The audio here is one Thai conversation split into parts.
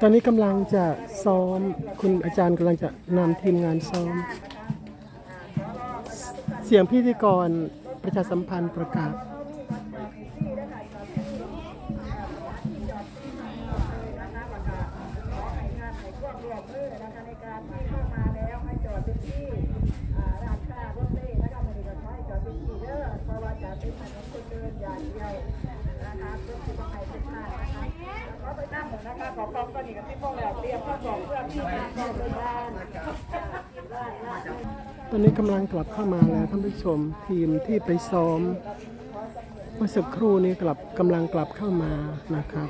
ตอนนี้กำลังจะซ้อม คุณอาจารย์กำลังจะนำทีมงานซ้อม เสียงพิธีกรประชาสัมพันธ์ประกาศ ขอความกันอีกกับที่พวกเราเตรียมข้าวของเพื่อที่จะเข้าไปบ้าน ตอนนี้กำลังกลับเข้ามาแล้วท่านผู้ชมทีมที่ไปซ้อมเมื่อสักครู่นี้กลับกำลังกลับเข้ามานะครับ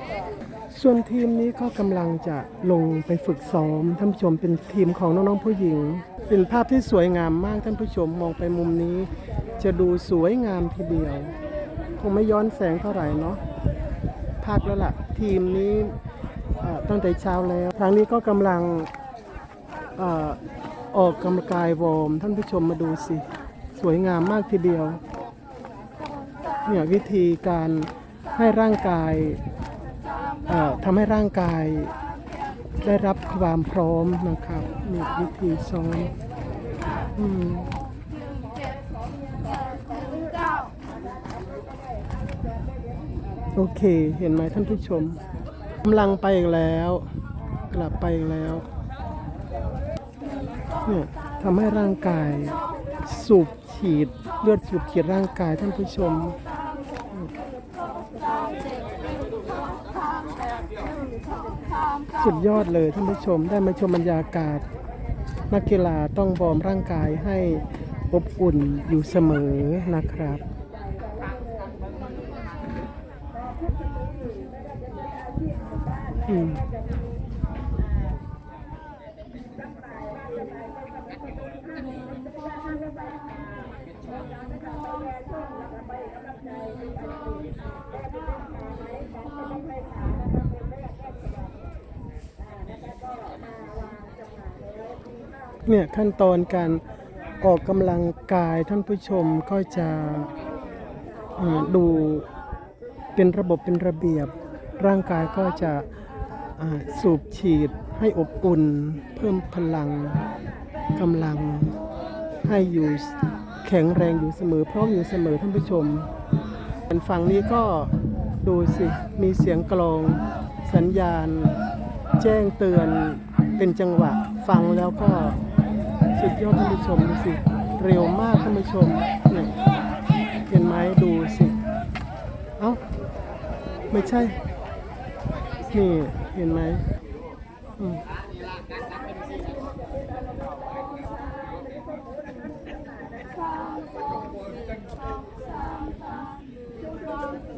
ส่วนทีมนี้ก็กำลังจะลงไปฝึกซ้อมท่านผู้ชมเป็นทีมของน้องๆผู้หญิง เป็นภาพที่สวยงามมากท่านผู้ชมมองไปมุมนี้ จะดูสวยงามทีเดียว คงไม่ย้อนแสงเท่าไหร่เนาะพักแล้วล่ะ ทีมนี้ตั้งแต่เช้าแล้วทางนี้ก็กำลัง ออกกำลังกายวอร์มท่านผู้ชมมาดูสิ สวยงามมากทีเดียว เนี่ยวิธีการให้ร่างกายทำให้ร่างกายได้รับความพร้อมนะครับนี่วิธีซ้อมอืมโอเค เห็นไหมท่านผู้ชมกำลังไปอีกแล้ว กลับไปอีกแล้ว เนี่ยทำให้ร่างกายสูบฉีดเลือดสูบฉีดร่างกายท่านผู้ชมสุดยอดเลยท่านผู้ชมได้มาชมบรรยากาศ นักกีฬาต้องวอร์มร่างกายให้อบอุ่นอยู่เสมอนะครับอืม เนี่ยขั้นตอนการออกกำลังกายท่านผู้ชมก็จะดูเป็นระบบเป็นระเบียบ ร่างกายก็จะสูบฉีดให้อบอุ่น เพิ่มพลังกำลังให้อยู่แข็งแรงอยู่เสมอพร้อมอยู่เสมอท่านผู้ชมอันฝั่งนี้ก็ดูสิมีเสียงกลองสัญญาณ แจ้งเตือนเป็นจังหวะฟังแล้วก็ สุดยอดท่านผู้ชมดูสิ เร็วมากท่านผู้ชมเนี่ยเห็นไหมดูสิ เอ้า ไม่ใช่ นี่ เห็นไหมอืม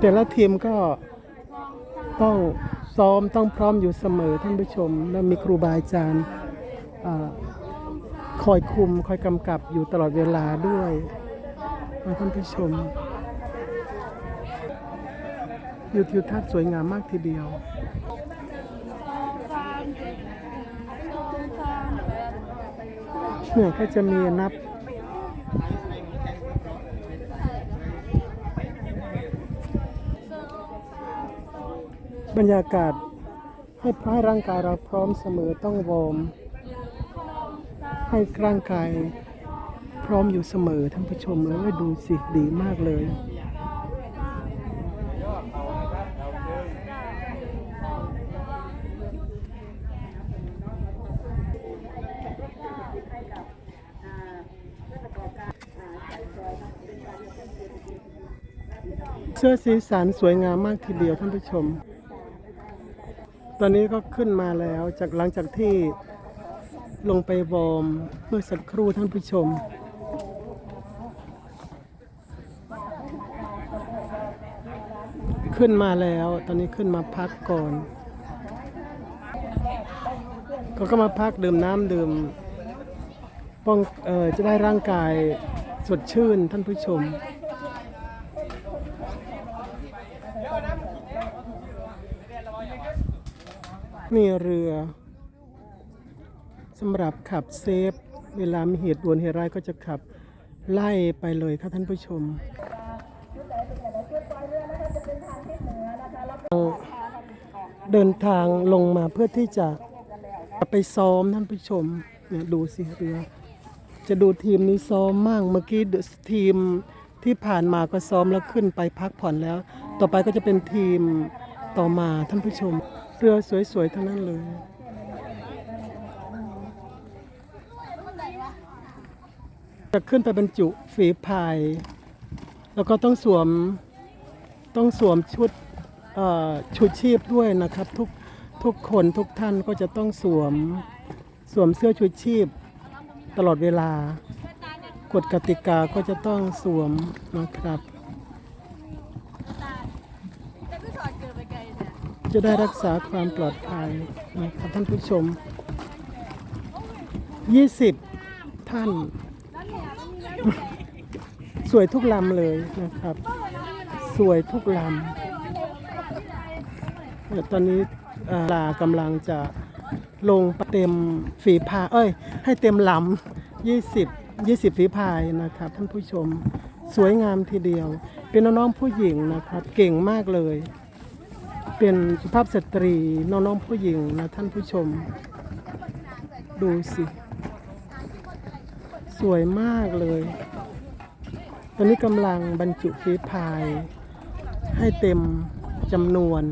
แต่ละทีมก็ต้องซ้อมต้องพร้อมอยู่เสมอท่านผู้ชม และมีครูบาอาจารย์อ่า คอยคุมคอยกำกับอยู่ตลอดเวลาด้วยนะท่านผู้ชมวิวทิวทัศน์สวยงามมากทีเดียวเนี่ยก็จะมีนับบรรยากาศให้ให้ร่างกายเราพร้อมเสมอต้องวอร์ม ให้ร่างกายพร้อมอยู่เสมอท่านผู้ชมเอ้ยดูสิดีมากเลยเสื้อสีสันสวยงามมากทีเดียวท่านผู้ชม ตอนนี้ก็ขึ้นมาแล้วจากหลังจากที่ ลงไปวอร์มเมื่อสักครู่ท่านผู้ชม ขึ้นมาแล้วตอนนี้ขึ้นมาพักก่อนก็ก็มาพักดื่มน้ำดื่มป้องเออจะได้ร่างกายสดชื่นท่านผู้ชม มีเรือ สำหรับขับเซฟ เวลามีเหตุด่วนเหตุร้ายก็จะขับไล่ไปเลยค่ะท่านผู้ชมเดินทางลงมาเพื่อที่จะไปซ้อมท่านผู้ชมเนี่ยดูสิเรือจะดูทีมนี้ซ้อมมั่งเมื่อกี้ทีมที่ผ่านมาก็ซ้อมแล้วขึ้นไปพักผ่อนแล้ว ต่อไปก็จะเป็นทีมต่อมาท่านผู้ชม เรือสวยๆทั้งนั้นเลย จะขึ้นไปบรรจุฝีพาย แล้วก็ต้องสวมต้องสวมชุดเอ่อชูชีพด้วยนะครับ ทุกทุกคนทุกท่านก็จะต้องสวมสวมเสื้อชูชีพ ตลอดเวลากฎกติกาก็จะต้องสวมนะครับ จะได้รักษาความปลอดภัยนะครับท่านผู้ชม 20 ท่าน สวยทุกลำเลยนะครับ สวยทุกลำเนี่ยตอนนี้ลากำลังจะลงเต็มฝีพายเอ้ย ให้เต็มลำ20 20ฝีพายนะครับ ท่านผู้ชมสวยงามทีเดียว เป็นน้องผู้หญิงนะครับ เก่งมากเลย เป็นสุภาพสตรีน้องๆผู้หญิงนะท่านผู้ชม ดูสิ สวยมากเลย ตอนนี้กำลังบรรจุฟีพาย ให้เต็มจำนวน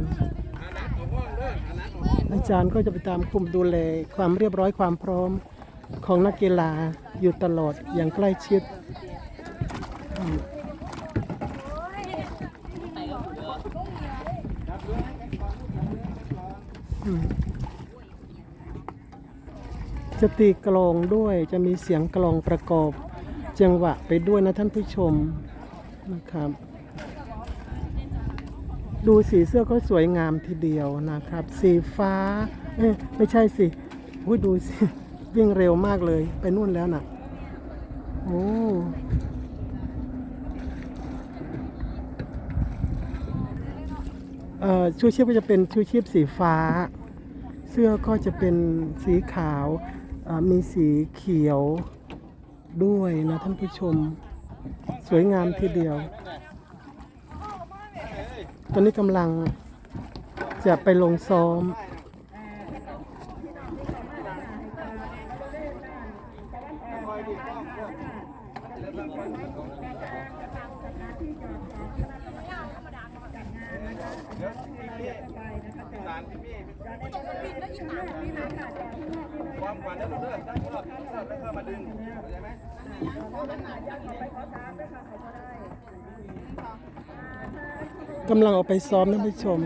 อาจารย์ก็จะไปตามคุมดูแลความเรียบร้อยความพร้อมของนักกีฬาอยู่ตลอดอย่างใกล้ชิดอืม จะตีกลองด้วยจะมีเสียงกลองประกอบจังหวะไปด้วยนะท่านผู้ชมนะครับ ดูสีเสื้อก็สวยงามทีเดียวนะครับ สีฟ้าเอ้ยไม่ใช่สิอุ้ยดูสิวิ่งเร็วมากเลยไปนู่นแล้วน่ะโอ้เออชูชีพก็จะเป็นชูชีพสีฟ้า เสื้อก็จะเป็นสีขาว มีสีเขียวด้วยนะท่านผู้ชม สวยงามทีเดียว ตอนนี้กำลังจะไปลงซ้อม ความหวานแล้วเลิกได้เลิกเลิกแล้วก็มาดึงเข้าใจไหมกำลังออกไปซ้อมท่านผู้ชม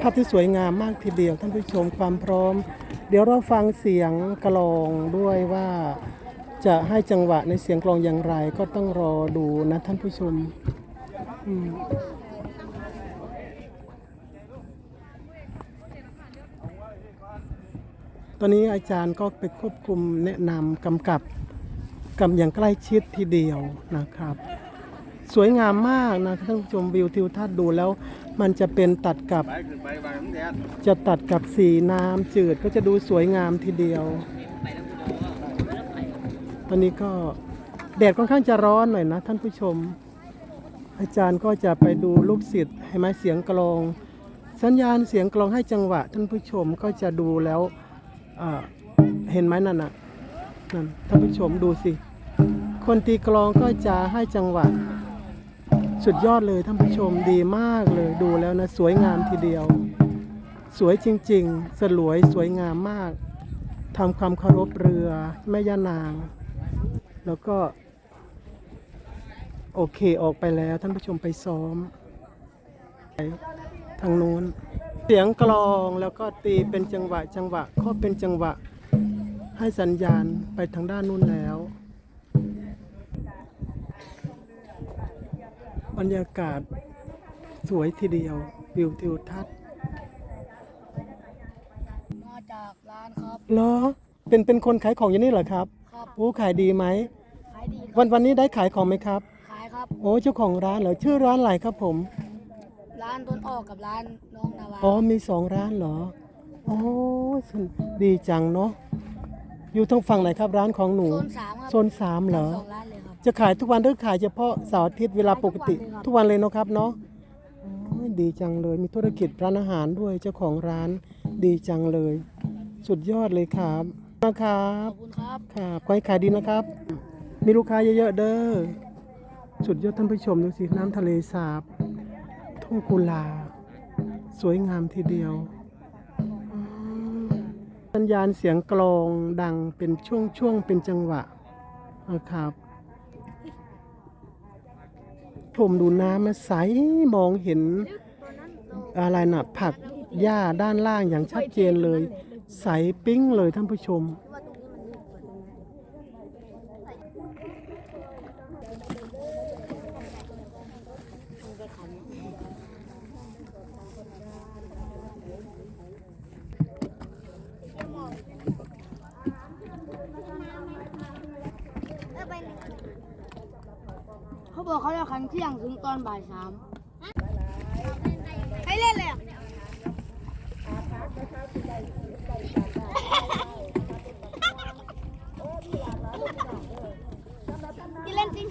ภาพที่สวยงามมากทีเดียวท่านผู้ชมความพร้อม เดี๋ยวเราฟังเสียงกลองด้วยว่าจะให้จังหวะในเสียงกลองอย่างไรก็ต้องรอดูนะท่านผู้ชม อืม ตอนนี้อาจารย์ก็ไปควบคุมแนะนำกำกับกับอย่างใกล้ชิดทีเดียวนะครับ สวยงามมากนะท่านผู้ชมวิวทิวทัศน์ดูแล้ว มันจะเป็นตัดกับจะตัดกับสีน้ำจืดก็จะดูสวยงามทีเดียว ตอนนี้ก็แดดค่อนข้างจะร้อนหน่อยนะท่านผู้ชม อาจารย์ก็จะไปดูลูกศิษย์ให้ไหมเสียงกลอง สัญญาณเสียงกลองให้จังหวะ ท่านผู้ชมก็จะดูแล้ว เห็นไหมนั่นน่ะนั่นท่านผู้ชมดูสิ คนตีกลองก็จะให้จังหวะสุดยอดเลยท่านผู้ชมดีมากเลยดูแล้วนะ สวยงามทีเดียว สวยจริง ๆ สลวยสวยงามมากทำความเคารพเรือแม่ย่านาง แล้วก็ โอเคออกไปแล้วท่านผู้ชมไปซ้อม ทางนู้น เสียงกลองแล้วก็ตีเป็นจังหวะจังหวะก็เป็นจังหวะให้สัญญาณไปทางด้านนู้นแล้ว บรรยากาศสวยทีเดียววิวทิวทัศน์มาจากร้านครับ เหรอเป็นเป็นคนขายของอยู่นี่เหรอครับครับโอ้ขายดีไหมขายดีควัรับนวันนี้ได้ขายของไหมครับ ขายครับ โอ้เจ้าของร้านเหรอชื่อร้านอะไรครับผม ร้านต้นออกกับร้านน้องนาวาอ๋อมีสองร้านเหรอโอ้สนดีจังเนาะอยู่ทางฝั่งไหนครับร้านของหนูโซนสามครับโซนสามเหรอสองร้านเลยครับจะขายทุกวันหรือขายเฉพาะเสาร์อาทิตย์เวลาปกติขายทุทุกกวัวันนเลเลยยเนาะครับเนาะโอ้ยดีจังเลยมีธุรกิจร้านอาหารด้วยเจ้าของร้านดีจังเลย สุดยอดเลยครับนะครัขบอบคุณครับครับขอให้ขายดีนะครับ มีลูกค้าเยอะๆเด้อสุดยอดท่านผู้ชมดูสิน้ำทะเลสาบ ทุ่งกุลา สวยงามทีเดียวสัญญาณเสียงกลองดังเป็นช่วงๆเป็นจังหวะนะครับผมดูน้ำมันใสมองเห็นอะไรนะผักหญ้าด้านล่างอย่างชัดเจนเลย ใสปิ้งเลยท่านผู้ชม เขาบอกเขาจะคันเที่ยงถึง ตอนบ่ายสามให้เล่นเลยอะกินเล่นจริง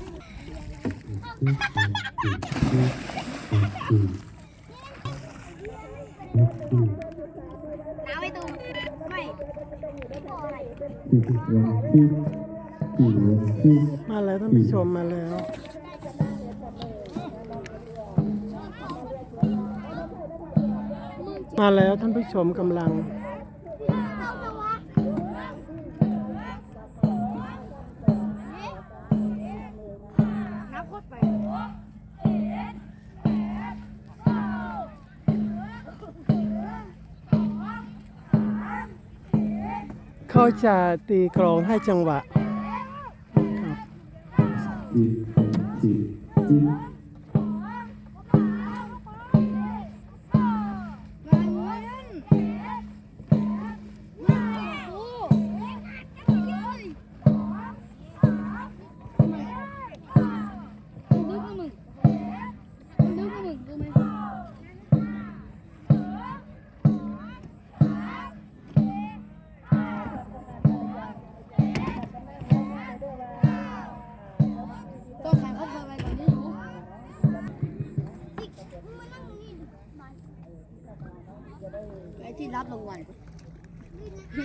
น้าไม่ตูไม่มาแล้วท่านผู้ชมมาแล้ว มาแล้วท่านผู้ชมกำลัง เขาจะตีกลองให้จังหวะครับง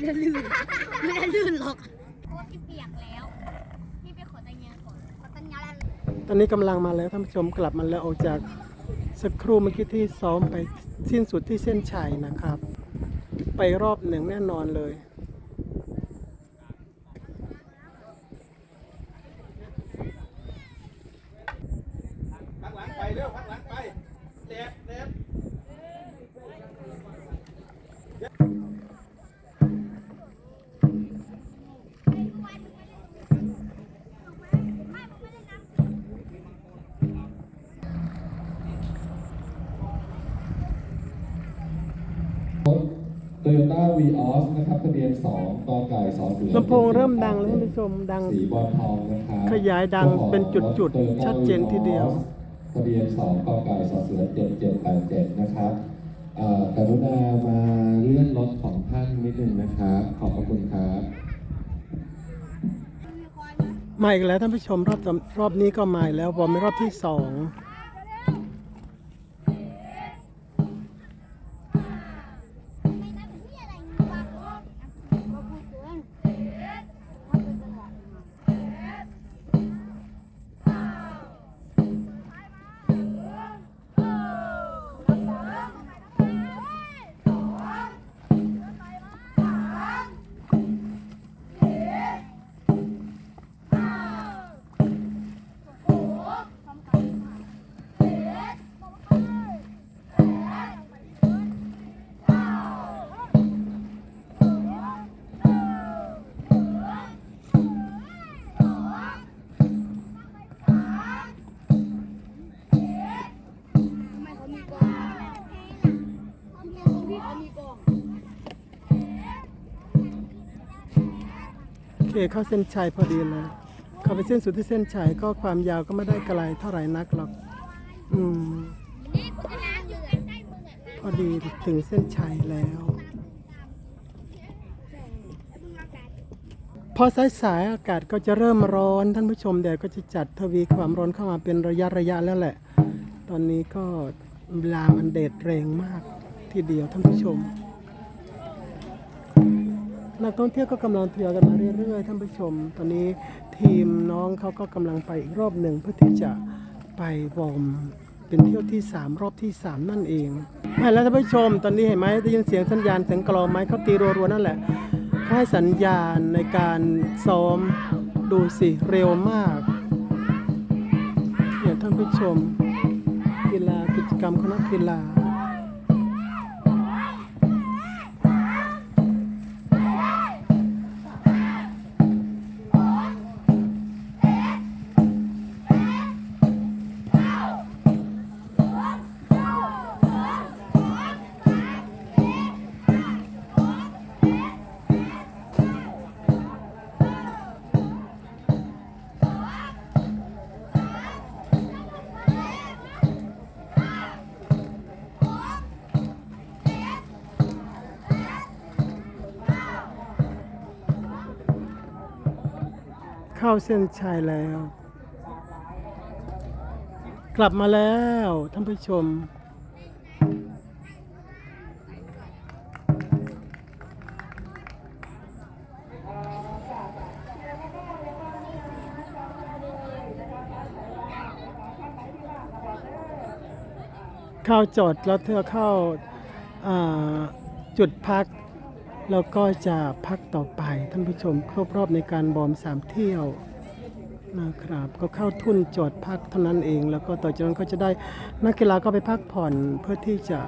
ไม่ได้ลื่น ไม่ได้ลื่นหรอกโอ้ที่เปียกแล้ว พี่ไปขอตังเงียก่อนขอตังเงียแล้วตอนนี้กำลังมาแล้วท่านผู้ชมกลับมาแล้วออกจากสักครู่เมื่อกี้ที่ซ้อมไปสิ้นสุดที่เส้นชัยนะครับ ไปรอบหนึ่งแน่นอนเลย พักหลังไปเร็วพักหลังไปแดดแดด โตโยต้าวีออสนะครับทะเบียน2กอไก่สอเสือลำโพงเริ่มดังแล้วท่านผู้ชมดัง สีบอลทองนะครับขยายดังเป็นจุดๆจ้าของรถชัดเจนทีเดียว ทะเบียน2กอไก่สอเสือ7787นะครับเอ่อกรุณามาเลื่อนรถของท่านนิดนึงนะครับขอบพระคุณครับมาอีกแล้วท่านผู้ชมรอบต่อรอบนี้ก็มาอีกแล้วผมเป็นรอบที่สอง โอเคเข้าเส้นชัยพอดีเลยเข้าไปเส้นสุดที่เส้นชัยก็ความยาวก็ไม่ได้ไกลเท่าไหร่นักหรอก อืม พอดีถึงเส้นชัยแล้ว พอสายๆอากาศก็จะเริ่มร้อนท่านผู้ชมแดดก็จะจัดทวีความร้อนเข้ามาเป็นระยะระยะแล้วแหละ ตอนนี้ก็เวลามันเดดแรงมากทีเดียวท่านผู้ชม นักท่องเที่ยวก็กำลังทยอยกันมาเรื่อยๆท่านผู้ชม ตอนนี้ทีมน้องเขาก็กำลังไปอีกรอบหนึ่งเพื่อที่จะไปวอร์มเป็นเที่ยวที่ 3 รอบที่ 3 นั่นเองไม่แล้วท่านผู้ชม ตอนนี้เห็นไหมได้ยินเสียงสัญญาณเสียงกลองไหมเขาตีรัวๆนั่นแหละเขาให้สัญญาณในการซ้อมดูสิเร็วมากเนี่ยท่านผู้ชม กีฬากิจกรรมคณะกีฬา เข้าเส้นชัยแล้ว กลับมาแล้วท่านผู้ชม เข้าจอดแล้วเธอเข้าาจุดพัก แล้วก็จะพักต่อไปท่านผู้ชมครบรอบในการบอมสามเที่ยวนะครับก็เข้าทุ่นจอดพักเท่านั้นเอง แล้วก็ต่อจากนั้นก็จะได้นักกีฬาก็ไปพักผ่อนเพื่อที่จะ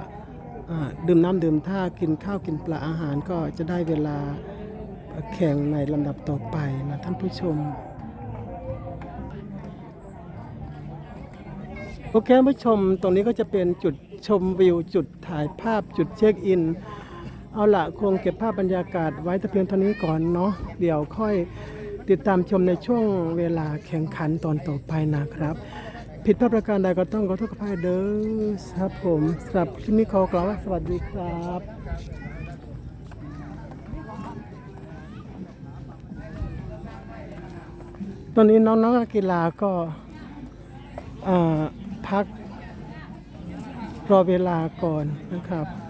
ดื่มน้ำดื่มท่ากินข้าวกินปลาอาหารก็จะได้เวลาแข่งในลำดับต่อไปนะท่านผู้ชม โอเคท่านผู้ชมตรงนี้ก็จะเป็นจุดชมวิวจุดถ่ายภาพจุดเช็คอิน เอาละคงเก็บภาพบรรยากาศไว้แต่เพียงเท่านี้ก่อนเนาะเดี๋ยวค่อยติดตามชมในช่วงเวลาแข่งขันตอนต่อไปนะครับ ผิดพลาดประการใดก็ต้องขอโทษขออภัยเด้อครับผมสำหรับคลิปนี้ขอกล่าวว่าสวัสดีครับตอนนี้น้องๆนักกีฬาก็พักรอเวลาก่อนนะครับ